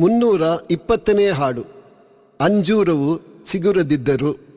ಮುನ್ನೂರ ಇಪ್ಪತ್ತನೇ ಹಾಡು. ಅಂಜೂರವು ಚಿಗುರದಿದ್ದರು